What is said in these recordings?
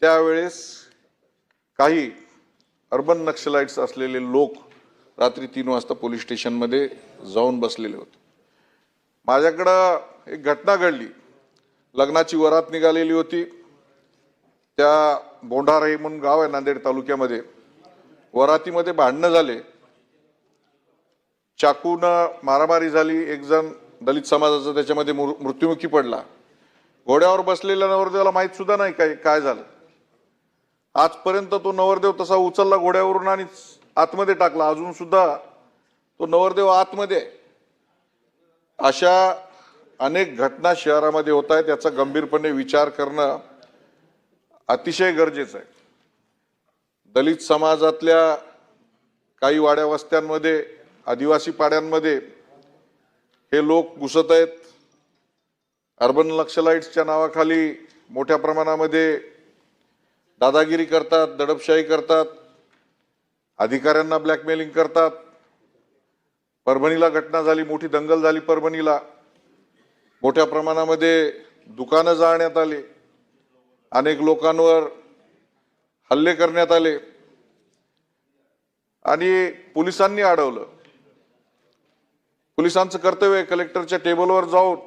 त्यावेळेस काही अर्बन नक्षलाइट्स असलेले लोक रात्री तीन वाजता पोलीस स्टेशनमध्ये जाऊन बसलेले होते. माझ्याकडं एक घटना घडली. लग्नाची वरात निघालेली होती. त्या बोंढार म्हणून गाव आहे नांदेड तालुक्यामध्ये. वरातीमध्ये भांडणं झाले. चाकूनं मारामारी झाली. एक जण दलित समाजाचा त्याच्यामध्ये मृ- मृत्युमुखी पडला. घोड्यावर बसलेल्या नवरदेवाला माहीत सुद्धा नाही काय काय झालं. आजपर्यंत तो नवरदेव तसा उचलला घोड्यावरून आणि आतमध्ये टाकला. अजून सुद्धा तो नवरदेव आतमध्ये अशा अनेक घटना शहरामध्ये होत आहेत याचा गंभीरपणे विचार करणं अतिशय गरजेचं आहे. दलित समाजातल्या काही वाड्या वस्त्यांमध्ये आदिवासी पाड्यांमध्ये हे लोक घुसत आहेत. अर्बन नक्षलाइट्सच्या नावाखाली मोठ्या प्रमाणामध्ये दादागिरी करतात दडपशाही करतात अधिकाऱ्यांना ब्लॅकमेलिंग करतात. परभणीला घटना झाली मोठी दंगल झाली परभणीला. मोठ्या प्रमाणामध्ये दुकानं जाळण्यात आली. अनेक लोकांवर हल्ले करण्यात आले. आणि पोलिसांनी अडवलं. पोलिसांचं कर्तव्य आहे कलेक्टरच्या टेबलवर जाऊन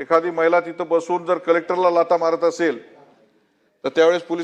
एखादी महिला तिथं बसून जर कलेक्टरला लाता मारत असेल तर त्यावेळेस पोलीस